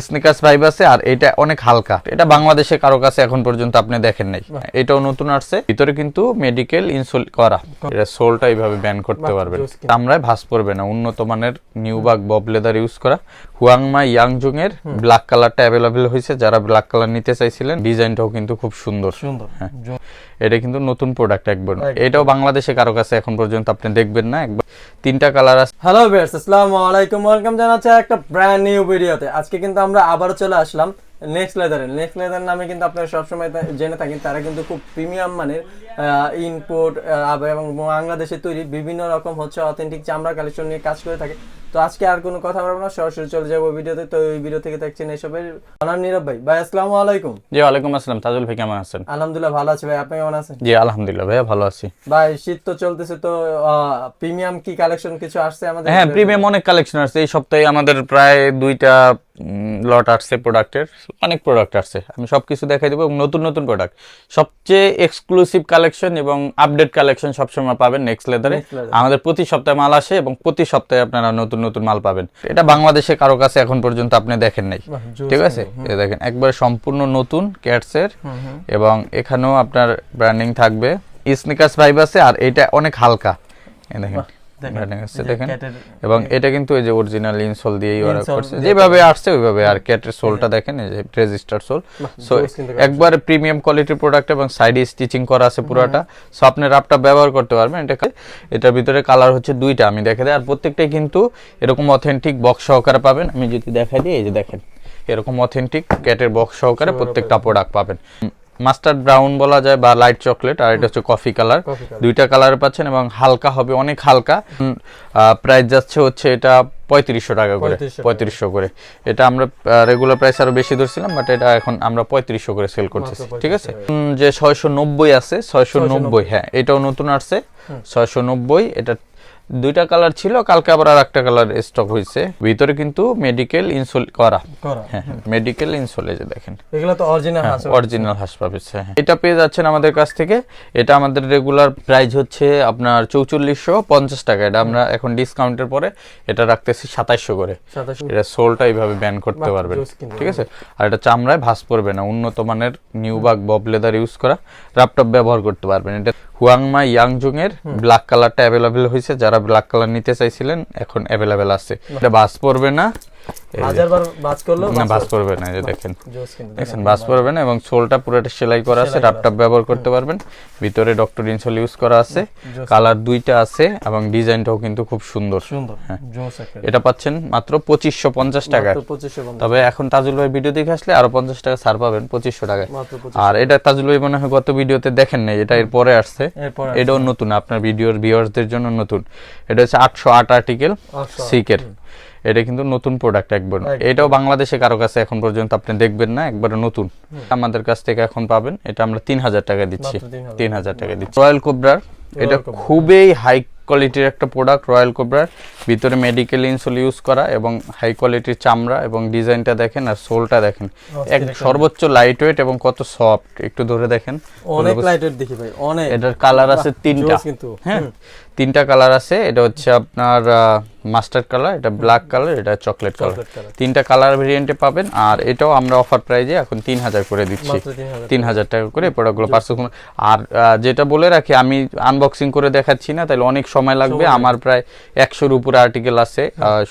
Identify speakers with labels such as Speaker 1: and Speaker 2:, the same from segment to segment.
Speaker 1: Sneakers vibe আছে আর এটা অনেক হালকা। এটা বাংলাদেশে কারও কাছে এখন পর্যন্ত আপনি দেখেন নাই। এটাও নতুন আসছে। ভিতরে কিন্তু মেডিকেল ইনসোল করা। এটা সোলটা এইভাবে ব্যান করতে পারবেন।
Speaker 2: জোস
Speaker 1: ভাস পড়বে না। উন্নত মানের নিউবাগ বব লেদার ইউজ করা। হুয়াংমা ইয়াংজুং এর ব্ল্যাক কালারটা অ্যাভেলেবেল হয়েছে। যারা ব্ল্যাক কালার নিতে চাইছিলেন ডিজাইনটাও কিন্তু খুব সুন্দর।
Speaker 2: সুন্দর। জো-
Speaker 1: এটা কিন্তু নতুন প্রোডাক্ট একবার। এটাও বাংলাদেশে কারও কাছে এখন পর্যন্ত আপনি দেখবেন না একবার তিনটা কালার আছে।
Speaker 2: হ্যালো ভিউয়ার্স আসসালামু আলাইকুম ওয়েলকাম জানাচ্ছি একটা ব্র্যান্ড নিউ ভিডিওতে আজকে কিন্তু আমরা আবারও চলে আসলাম নেক্সট লেদারের নেক্সট লেদার নামে কিন্তু আপনারা সবসময় জেনে থাকেন তারা কিন্তু খুব প্রিমিয়াম মানের ইনপোর্ট এবং বাংলাদেশে তৈরি বিভিন্ন রকম হচ্ছে অথেন্টিক চামড়া কালেকশন নিয়ে কাজ করে থাকে। তো আজকে আর কোনো কথা বলব না সরাসরি চলে যাব ভিডিওতে। তো এই ভিডিও থেকে দেখছেন এসবের আমার নীরব ভাই। ভাই আসসালামু আলাইকুম।
Speaker 1: জি ওয়ালাইকুম আসসালাম। তাজুল ভাই কেমন আছেন?
Speaker 2: আলহামদুলিল্লাহ ভালো আছি ভাই। আপনি কেমন আছেন?
Speaker 1: জি আলহামদুলিল্লাহ ভাইয়া ভালো আছি।
Speaker 2: ভাই শীত তো চলতেছে তো প্রিমিয়াম কি কালেকশন কিছু আসছে আমাদের
Speaker 1: হ্যাঁ প্রিমিয়াম অনেক কালেকশন আসছে। এই সপ্তাহে আমাদের প্রায় দুইটা লট আসছে প্রোডাক্টের অনেক প্রোডাক্ট আসছে। আমি সবকিছু দেখাই দেবো নতুন নতুন প্রোডাক্ট সবচেয়ে এক্সক্লুসিভ কালেকশন এবং আপডেট কালেকশন সবসময় পাবেন নেক্সট লেদারে আমাদের প্রতি সপ্তাহে মাল আসে এবং প্রতি সপ্তাহে আপনারা নতুন নতুন মাল পাবেন। এটা বাংলাদেশে কারও কাছে এখন পর্যন্ত আপনি দেখেন নাই। ঠিক আছে? দেখেন একবার সম্পূর্ণ নতুন ক্যাটসের। এবং এখানেও আপনার ব্র্যান্ডিং থাকবে। স্নিকার্স ভাইব আছে আর এটা অনেক হালকা। দেখেন, ব্র্যান্ডিং
Speaker 2: যে
Speaker 1: দেখেন। এবং এটা কিন্তু এই যে অরিজিনাল ইনসোল দিয়েই ওরা করছে। যেভাবে আসছে ওইভাবে। আর ক্যাটের সোলটা দেখেন এই যে রেজিস্টার সোল সো একবার প্রিমিয়াম কোয়ালিটির প্রোডাক্ট এবং সাইডে স্টিচিং করা আছে পুরোটা। সো আপনি রাপটা ব্যবহার করতে পারবেন। এটা এটার ভিতরে কালার হচ্ছে দুইটা আমি দেখে দিই। আর প্রত্যেকটাই কিন্তু এরকম অথেন্টিক বক্স সহকারে পাবেন। আমি যদি দেখা দিই এই যে দেখেন এরকম অথেন্টিক ক্যাটের বক্স সহকারে প্রত্যেকটা প্রোডাক্ট পাবেন। মাস্টার্ড ব্রাউন বলা যায় বা লাইট চকলেট আর এটা হচ্ছে কফি কালার। দুইটা কালার পাচ্ছেন এবং হালকা হবে অনেক হালকা। প্রাইস যাচ্ছে হচ্ছে এটা পঁয়ত্রিশশো টাকা করে পঁয়ত্রিশশো করে। এটা আমরা রেগুলার প্রাইস আরও বেশি ধরছিলাম বাট এটা এখন আমরা পঁয়ত্রিশশো করে সেল করতেছি ঠিক আছে? যে ছয়শো নব্বই আছে ছয়শো নব্বই হ্যাঁ এটাও নতুন আসছে। ছয়শো নব্বই এটা দুইটা কালার ছিল কালকে আবার আর একটা কালার স্টক হয়েছে ভিতরে কিন্তু মেডিকেল ইনসোল করা।
Speaker 2: করা।
Speaker 1: হ্যাঁ মেডিকেল ইনসোল এই যে দেখেন।
Speaker 2: এগুলো তো অরিজিনাল হাঁস
Speaker 1: অরিজিনাল হাঁস পাবেছে হ্যাঁ এটা পেয়ে যাচ্ছেন আমাদের কাছ থেকে। এটা আমাদের রেগুলার প্রাইস হচ্ছে আপনার চৌচল্লিশশো পঞ্চাশ টাকা। এটা আমরা এখন ডিসকাউন্টের পরে এটা রাখতেছি সাতাইশশো করে। এটা সোলটা এইভাবে ব্যান করতে পারবেন। ঠিক আছে? আর এটা চামড়ায় ভাস পড়বে না। উন্নত মানের নিউবাগ বব লেদার ইউজ করা। ল্যাপটপ ব্যবহার করতে পারবেন। এটা হুয়াংমা ইয়াংজুং এর ব্ল্যাক কালারটা অ্যাভেলেবেল হয়েছে যারা ব্ল্যাক কালার নিতে চাইছিলেন এখন অ্যাভেলেবেল আছে। এটা বাস পড়বে না। এই যে-
Speaker 2: হাজার বাজ করল
Speaker 1: না ভাস পড়বে না। এই যে দেখেন।
Speaker 2: জোস কিন্তু
Speaker 1: দেখছেন না এবং সোলটা পুরোটা সেলাই করা আছে ল্যাপটপ ব্যবহার করতে পারবেন। ভিতরে ডক্টর ইনসোল ইউজ করা আছে কালার দুইটা আছে এবং ডিজাইনটাও কিন্তু খুব সুন্দর।
Speaker 2: সুন্দর
Speaker 1: হ্যাঁ। এটা পাচ্ছেন মাত্র পঁচিশশো পঞ্চাশ টাকা। তবে এখন তাজুল ভাই ভিডিও দেখে আসলে আরও পঞ্চাশ টাকা ছাড় পাবেন পঁচিশশো টাকায়। আর এটা তাজুল ভাই মনে হয় গত ভিডিওতে দেখেন নাই এটা এর পরে আসছে। এটাও নতুন আপনার ভিডিওর ভিউয়ার্সদের জন্য নতুন। এটা হচ্ছে আটশো আট আর্টিকেল সিকের এটা কিন্তু নতুন প্রোডাক্ট একবার এটাও বাংলাদেশে কারও কাছে এখন পর্যন্ত আপনি দেখবেন না একবারে নতুন। আমাদের কাছ থেকে এখন পাবেন এটা আমরা তিন হাজার টাকা দিচ্ছি। তিন হাজার। টাকা দিচ্ছি। রয়্যাল কোবরার এটা খুবই হাই কোয়ালিটির একটা প্রোডাক্ট রয়্যাল কোবরার ভিতরে মেডিকেল ইনসোল ইউজ করা এবং হাই কোয়ালিটির চামড়া এবং ডিজাইনটা দেখেন আর সোলটা দেখেন। এক সর্বোচ্চ লাইট ওয়েট এবং কত সফট একটু ধরে দেখেন।
Speaker 2: অনেক লাইটের দেখি ভাই অনেক।
Speaker 1: এটার কালার আছে তিনটা।
Speaker 2: কিন্তু।
Speaker 1: হ্যাঁ। তিনটা কালার আছে এটা হচ্ছে আপনার মাস্টার্ড কালার এটা ব্ল্যাক কালার এটা চকলেট কালার। তিনটা কালার ভেরিয়েন্টে পাবেন আর এটাও আমরা অফার প্রাইজে এখন তিন হাজার করে দিচ্ছি।
Speaker 2: তিন হাজার
Speaker 1: টাকা। করে প্রোডাক্টগুলো পার্সেল আর যেটা বলে রাখি আমি আনবক্সিং করে দেখাচ্ছি না তাহলে অনেক সময় লাগবে। আমার প্রায় একশোর উপরে আর্টিকেল আছে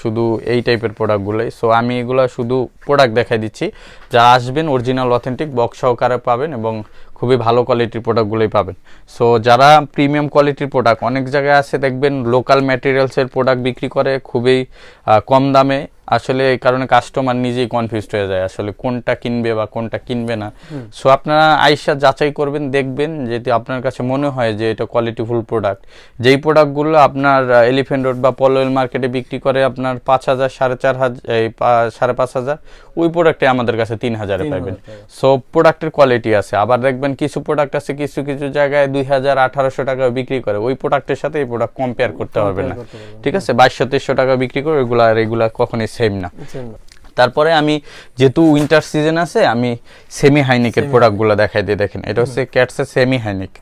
Speaker 1: শুধু এই টাইপের প্রোডাক্টগুলোই সো আমি এগুলো শুধু প্রোডাক্ট দেখাই দিচ্ছি। যারা আসবেন অরিজিনাল অথেন্টিক বক্স সহকারে পাবেন এবং খুবই ভালো কোয়ালিটির প্রোডাক্টগুলোই পাবেন। সো যারা প্রিমিয়াম কোয়ালিটির প্রোডাক্ট অনেক জায়গায় আছে, দেখবেন লোকাল ম্যাটেরিয়ালসের প্রোডাক্ট বিক্রি করে খুবই কম দামে আসলে এই কারণে কাস্টমার নিজেই কনফিউজড হয়ে যায় আসলে কোনটা কিনবে বা কোনটা কিনবে না। সো আপনারা আইসা যাচাই করবেন দেখবেন যদি আপনার কাছে মনে হয় যে এটা কোয়ালিটিফুল প্রোডাক্ট যেই প্রোডাক্টগুলো আপনার এলিফেন্ট রোড বা পলোয়েল মার্কেটে বিক্রি করে আপনার পাঁচ হাজার সাড়ে চার হাজার সাড়ে পাঁচ হাজার ওই প্রোডাক্টে আমাদের কাছে তিন হাজারে পাবেন সো প্রোডাক্টের কোয়ালিটি আছে। আবার দেখবেন কিছু প্রোডাক্ট আছে কিছু কিছু জায়গায় দুই হাজার আঠারোশো টাকা বিক্রি করে। ওই প্রোডাক্টের সাথে এই প্রোডাক্ট কম্পেয়ার করতে পারবেন না। ঠিক আছে? বাইশশো তেইশশো টাকা বিক্রি করে ওইগুলা আর এগুলা কখনোই সেম না। তারপরে আমি যেহেতু উইন্টার সিজন আছে আমি সেমি হাইনিকের প্রোডাক্টগুলো দেখাই দিয়ে দেখেন এটা হচ্ছে ক্যাটসের সেমি হাইনিক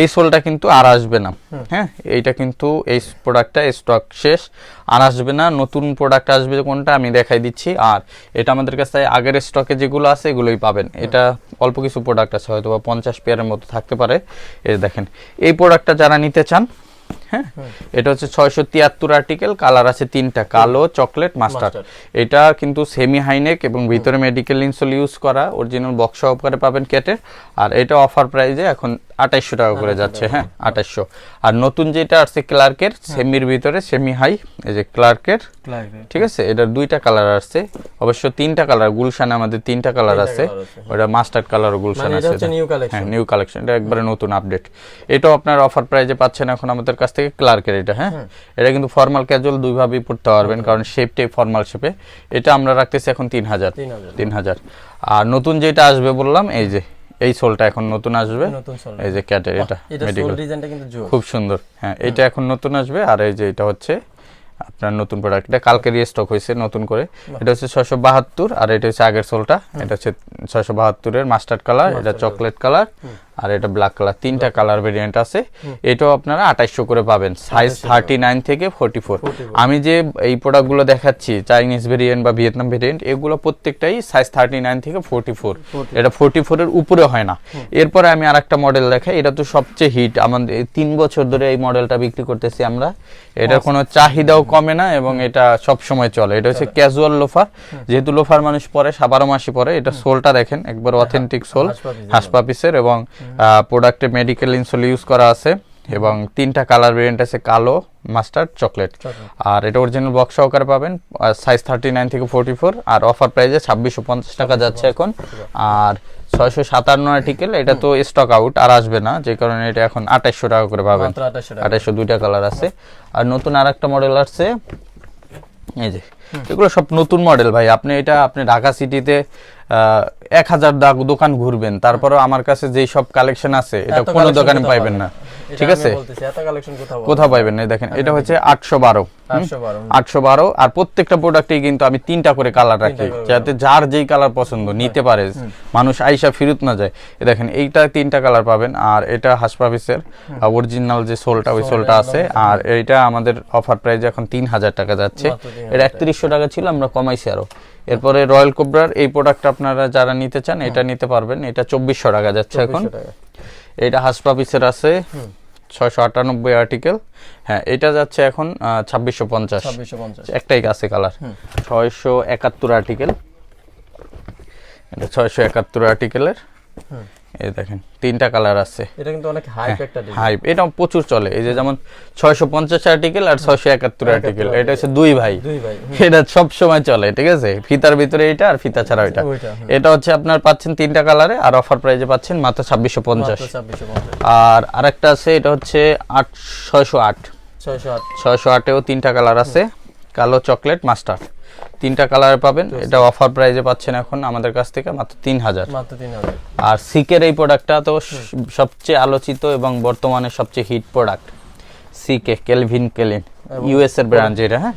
Speaker 1: এই সোলটা কিন্তু আর আসবে না। হ্যাঁ এইটা কিন্তু এই প্রোডাক্টটা স্টক শেষ আর আসবে না। নতুন প্রোডাক্ট আসবে কোনটা আমি দেখাই দিচ্ছি। আর এটা আমাদের কাছে আগের স্টকে যেগুলো আছে এগুলোই পাবেন। এটা অল্প কিছু প্রোডাক্ট আছে হয়তো বা পঞ্চাশ পেয়ারের মতো থাকতে পারে। এই দেখেন এই প্রোডাক্টটা যারা নিতে চান হ্যাঁ? এটা হচ্ছে ছয়শো তিয়াত্তর আর্টিকেল কালার আছে তিনটা কালো চকলেট মাস্টার এটা কিন্তু সেমি হাইনেক এবং ভিতরে মেডিকেল ইনসোল ইউজ করা অরিজিনাল বক্স সহকারে পাবেন কেটে আর এটা অফার প্রাইজে এখন আঠাইশশো টাকা করে যাচ্ছে হ্যাঁ আঠাইশশো। আর নতুন যেটা আসছে ক্লার্কের সেমির ভিতরে সেমি হাই এই যে ক্লার্কের ঠিক আছে? এটার দুইটা কালার আসছে। অবশ্য তিনটা কালার গুলশানে আমাদের তিনটা কালার আছে। ওটা মাস্টার্ড কালার গুলশান আছে। হ্যাঁ নিউ কালেকশন এটা একবারে নতুন আপডেট এটাও আপনার অফার প্রাইজে পাচ্ছেন এখন আমাদের কাছ থেকে ক্লার্কের এটা হ্যাঁ? এটা কিন্তু ফর্মাল ক্যাজুয়াল দুইভাবেই পড়তে পারবেন কারণ শেপটাই ফর্মাল শেপে এটা আমরা রাখতেছি এখন তিন হাজার।
Speaker 2: 3000
Speaker 1: তিন হাজার। আর নতুন যেটা আসবে বললাম এই যে এই সোলটা এখন নতুন আসবে।
Speaker 2: নতুন সোল
Speaker 1: এই যে ক্যাটের এটা মেডিকেল
Speaker 2: ডিজাইনটা কিন্তু জোর।
Speaker 1: খুব সুন্দর হ্যাঁ এটা এখন নতুন আসবে। আর এই যে এটা হচ্ছে আপনার নতুন প্রোডাক্ট এটা কালকে স্টক হয়েছে নতুন করে। এটা হচ্ছে ছয়শো বাহাত্তর আর এটা হচ্ছে আগের সোলটা এটা হচ্ছে ছয়শো বাহাত্তরের মাস্টার্ড কালার এটা চকলেট কালার আর এটা ব্ল্যাক কালার তিনটা কালার ভেরিয়েন্ট আছে। এটাও আপনারা আঠাইশশো করে পাবেন। সাইজ থার্টি নাইন থেকে ফোর্টি ফোর আমি যে এই প্রোডাক্টগুলো দেখাচ্ছি চাইনিজ ভেরিয়েন্ট বা ভিয়েতনাম ভেরিয়েন্ট এগুলো প্রত্যেকটাই সাইজ থার্টি নাইন থেকে ফোর্টি ফোর এটা ফোর্টি ফোরের উপরে হয় না। এরপরে আমি আর একটা মডেল দেখাই। এটা তো সবচেয়ে হিট আমাদের তিন বছর ধরে এই মডেলটা বিক্রি করতেছি আমরা। এটার কোনো চাহিদাও কমে না এবং এটা সব সময় চলে। এটা হচ্ছে ক্যাজুয়াল লোফার যেহেতু লোফার মানুষ পরে সাবারো মাসি পরে এটা সোলটা দেখেন একবার অথেন্টিক সোল
Speaker 2: হাঁসপাপিসের।
Speaker 1: হাসপাপিসের এবং প্রোডাক্টে মেডিকেল ইনসোল ইউজ করা আছে এবং তিনটা কালার ভেরিয়েন্ট আছে কালো মাস্টার্ড চকলেট আর এটা অরিজিনাল বক্স সহকারে পাবেন সাইজ থার্টি নাইন থেকে ফোর্টি ফোর আর অফার প্রাইসে ছাব্বিশশো পঞ্চাশ টাকা যাচ্ছে এখন। আর ছয়শো সাতান্ন আর্টিকেল এটা তো স্টক আউট আর আসবে না যে কারণে এটা এখন আঠাশশো টাকা করে পাবেন।
Speaker 2: মাত্র 2800 টাকা।
Speaker 1: আঠাইশশো দুইটা কালার আছে। আর নতুন আর একটা মডেল আসছে এই যে এগুলো সব নতুন মডেল ভাই। আপনি এটা আপনি ঢাকা সিটিতে এক হাজার দোকান ঘুরবেন। তারপরেও আমার কাছে যেই সব কালেকশন আছে এটা কোনো দোকানে পাইবেন না। ঠিক আছে?
Speaker 2: কোথাও
Speaker 1: পাইবেন না দেখেন এটা হচ্ছে আটশো বারো আটশো বারো আর প্রত্যেকটা প্রোডাক্টেই কিন্তু আমি তিনটা করে কালার রাখি যাতে যার যেই কালার পছন্দ নিতে পারে মানুষ আইসা ফিরত না যায়। দেখেন এইটা তিনটা কালার পাবেন আর এটা হাসপাবিসের অরিজিনাল যে সোলটা ওই সোলটা আছে আর এইটা আমাদের অফার প্রাইস এখন তিন হাজার টাকা যাচ্ছে। এটা একত্রিশশো টাকা ছিল আমরা কমাইছি আরও। এরপরে রয়্যাল কোবরার এই প্রোডাক্ট আপনারা যারা নিতে চান এটা নিতে পারবেন এটা চব্বিশশো টাকা যাচ্ছে এখন।
Speaker 2: 2400
Speaker 1: হাসপা পিসের আছে। ছয়শো আটানব্বই আর্টিকেল হ্যাঁ এটা যাচ্ছে এখন ছাব্বিশশো পঞ্চাশ।
Speaker 2: 2650
Speaker 1: একটাই আছে কালার ছয়শো একাত্তর আর্টিকেল এটা ছয়শো একাত্তর আর্টিকেলের এই দেখেন তিনটা কালার আছে।
Speaker 2: এটা কিন্তু অনেক হাইপ একটা ডিজাইন
Speaker 1: হাইপ এটা প্রচুর চলে। এই যে যেমন ছয়শো পঞ্চাশ আর্টিকেল আর ছয়শো একাত্তর আর্টিকেল এটা হচ্ছে দুই ভাই।
Speaker 2: দুই ভাই
Speaker 1: এটা সব সময় চলে ঠিক আছে? ফিতার ভিতরে এটা আর ফিতা ছাড়া ওইটা, এটা হচ্ছে আপনার পাচ্ছেন তিনটা কালারে আর অফার প্রাইজে পাচ্ছেন মাত্র ছাব্বিশশো পঞ্চাশ।
Speaker 2: মাত্র 2650
Speaker 1: আর আরেকটা আছে এটা হচ্ছে আট ছয়শো আট।
Speaker 2: 608
Speaker 1: ছয়শো আটেও তিনটা কালার আছে। কালো চকলেট মাস্টার তিনটা কালার পাবেন। এটা অফার প্রাইজে পাচ্ছেন এখন আমাদের কাছ থেকে মাত্র তিন হাজার
Speaker 2: মাত্র 3000
Speaker 1: আর সিকের এই প্রোডাক্টটা তো সবচেয়ে আলোচিত এবং বর্তমানে সবচেয়ে hit product CK Calvin Klein US এর ব্র্যান্ড যেটা হ্যাঁ?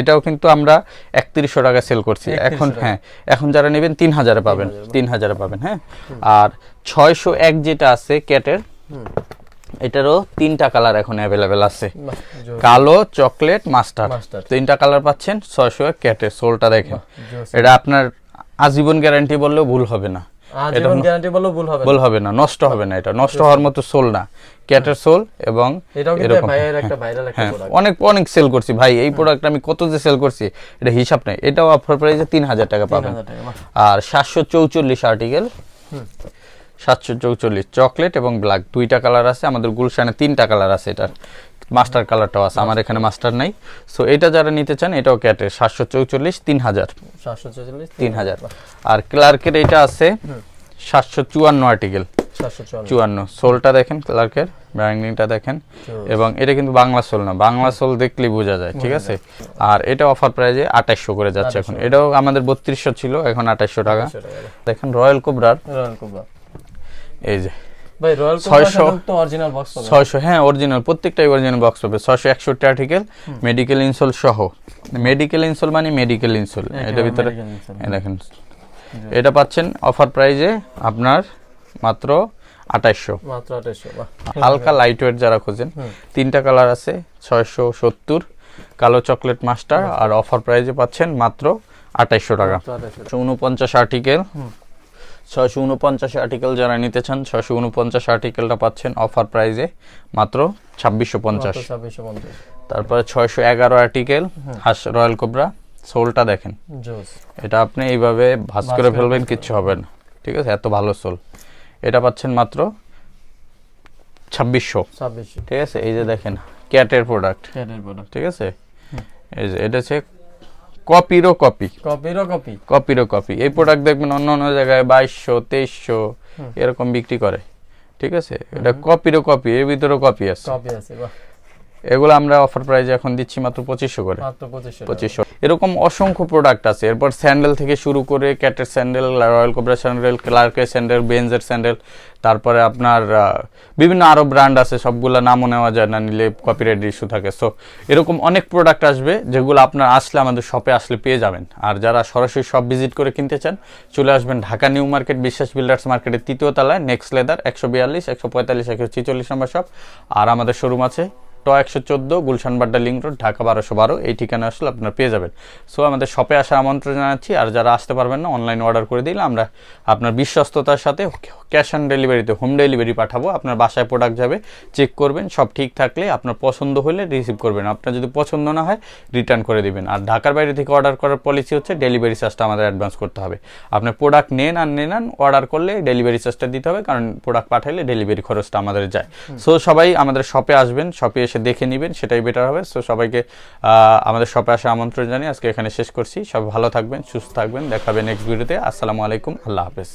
Speaker 1: এটাও কিন্তু আমরা একত্রিশশো টাকা সেল করছি। এখন হ্যাঁ এখন যারা নেবেন তিন হাজারে পাবেন। তিন হাজারে পাবেন হ্যাঁ? আর ছয়শো এক যেটা আছে ক্যাটের এটারও তিনটা কালার এখন অ্যাভেলেবেল আছে। কালো চকলেট মাস্টার তিনটা কালার পাচ্ছেন ছয়শো এক ক্যাটের সোলটা দেখেন। এটা আপনার আজীবন গ্যারান্টি বললেও ভুল হবে না।
Speaker 2: আজীবন গ্যারান্টি বললেও ভুল হবে
Speaker 1: ভুল হবে না নষ্ট হবে না এটা। নষ্ট হওয়ার মতো সোল না। ক্যাটের সোল এবং এরকম।
Speaker 2: একটা
Speaker 1: হ্যাঁ অনেক অনেক সেল করছি। ভাই এই প্রোডাক্ট আমি কত যে সেল করছি এটা হিসাব নেই। এটাও অফার প্রাইসে তিন হাজার টাকা পাবেন।
Speaker 2: 3000 টাকা বাহ।
Speaker 1: আর সাতশো চৌচল্লিশ আর্টিকেল সাতশো চৌচল্লিশ। চকলেট এবং ব্ল্যাক দুইটা কালার আছে। আমাদের গুলশানে তিনটা কালার আছে এটার। মাস্টার কালারটাও আছে। আমার এখানে মাস্টার নাই। সো এটা যারা নিতে চান এটাও ক্যাটের সাতশো চৌচল্লিশ তিন হাজার
Speaker 2: 744
Speaker 1: তিন হাজার আর ক্লার্কের এটা আছে সাতশো চুয়ান্ন আর্টিকেল চুয়ান্ন। সোলটা দেখেন ক্লার্কের ব্র্যান্ডিংটা দেখেন। এবং এটা কিন্তু বাংলা সোল না। বাংলা সোল দেখলেই বোঝা যায় ঠিক আছে? আর এটা অফার প্রাইজে আঠাইশশো করে যাচ্ছে এখন। এটাও আমাদের বত্রিশশো ছিল এখন আঠাইশশো টাকা।
Speaker 2: টাকা।
Speaker 1: দেখেন রয়্যাল কোবরার
Speaker 2: রয়্যাল কোবরা
Speaker 1: এই যে
Speaker 2: ভাই রয়্যাল
Speaker 1: ছয়শো।
Speaker 2: তো অরিজিনাল বক্স পাবে
Speaker 1: ছয়শো হ্যাঁ অরিজিনাল প্রত্যেকটাই অরিজিনাল বক্স পাবে। ছয়শো একষট্টি আর্টিকেল মেডিকেল ইনসোল সহ। মেডিকেল ইনসোল মানে মেডিকেল ইনসোল এটার ভিতরে দেখেন। এটা পাচ্ছেন অফার প্রাইজে আপনার মাত্র আঠাইশশো।
Speaker 2: মাত্র 2800 বাহ।
Speaker 1: হালকা লাইট ওয়েট যারা খোঁজেন তিনটা কালার আছে ছয়শো সত্তর কালো চকলেট মাস্টার আর অফার প্রাইজে পাচ্ছেন মাত্র আঠাইশশো টাকা।
Speaker 2: মাত্র 2800
Speaker 1: ছশো উনপঞ্চাশ আর্টিকেল ছয়শো উনপঞ্চাশ আর্টিকেল যারা নিতে চান ছয়শো উনপঞ্চাশ আর্টিকেলটা পাচ্ছেন অফার প্রাইজে মাত্র ছাব্বিশশো পঞ্চাশ।
Speaker 2: মাত্র 2650
Speaker 1: তারপরে ছয়শো এগারো আর্টিকেল হাস রয়্যাল কোবরা সোলটা দেখেন। এটা আপনি এইভাবে ভাঁজ করে ফেলবেন কিচ্ছু হবে না। ঠিক আছে? এত ভালো সোল। এটা পাচ্ছেন মাত্র ছাব্বিশশো।
Speaker 2: 2600
Speaker 1: ঠিক আছে? এই যে দেখেন ক্যাটের প্রোডাক্ট ঠিক আছে? এই যে এটা হচ্ছে কপিরও কপি।
Speaker 2: কপিরও কপি।
Speaker 1: কপিরও কপি। এই প্রোডাক্ট দেখবেন অন্য অন্য জায়গায় বাইশশো তেইশশো এরকম বিক্রি করে। ঠিক আছে? এটা কপিরও কপি এর ভিতরেও কপি আছে।
Speaker 2: কপি আছে
Speaker 1: এগুলো আমরা অফার প্রাইজে এখন দিচ্ছি মাত্র পঁচিশশো করে। পঁচিশশো এরকম অসংখ্য প্রোডাক্ট আছে। এরপর স্যান্ডেল থেকে শুরু করে ক্যাটের স্যান্ডেল রয়্যাল কোবরা স্যান্ডেল ক্লার্কের স্যান্ডেল বেঞ্জের স্যান্ডেল তারপরে আপনার বিভিন্ন আরও ব্র্যান্ড আছে সবগুলো নামও নেওয়া যায় না নিলে কপিরাইট ইস্যু থাকে। সো এরকম অনেক প্রোডাক্ট আসবে যেগুলো আপনার আসলে আমাদের শপে আসলে পেয়ে যাবেন। আর যারা সরাসরি শপ ভিজিট করে কিনতে চান চলে আসবেন Dhaka New Market Biswas builders মার্কেটের তৃতীয় তলায় নেক্সট লেদার একশো বিয়াল্লিশ একশো পঁয়তাল্লিশ একশো ছিচল্লিশ নম্বর শপ আর আমাদের শোরুম আছে ট একশো চোদ্দ গুলশান বাড্ডা লিঙ্ক রোড ঢাকা বারোশো বারো এই ঠিকানা আসলে আপনারা পেয়ে যাবেন। সো আমাদের শপে আসার আমন্ত্রণ জানাচ্ছি। আর যারা আসতে পারবেন না অনলাইন অর্ডার করে দিলে আমরা আপনার বিশ্বস্ততার সাথে ক্যাশ অন ডেলিভারিতে হোম ডেলিভারি পাঠাবো। আপনার বাসায় প্রোডাক্ট যাবে চেক করবেন সব ঠিক থাকলে আপনার পছন্দ হলে রিসিভ করবেন। আপনার যদি পছন্দ না হয় রিটার্ন করে দিবেন। আর ঢাকার বাইরে থেকে অর্ডার করার পলিসি হচ্ছে ডেলিভারি চার্জটা আমাদের অ্যাডভান্স করতে হবে। আপনার প্রোডাক্ট নেন আর নেন অর্ডার করলে ডেলিভারি চার্জটা দিতে হবে কারণ প্রোডাক্ট পাঠাইলে ডেলিভারি খরচটা আমাদের যায়। সো সবাই আমাদের শপে আসবেন শপে এসে দেখে নেবেন, সেটাই বেটার হবে। সো সবাইকে আমাদের শপে আসার আমন্ত্রণ জানিয়ে আজকে এখানে শেষ করছি। সব ভালো থাকবেন, সুস্থ থাকবেন। দেখাবেন নেক্সট ভিডিওতে আসসালামু আলাইকুম। আল্লাহ হাফেজ।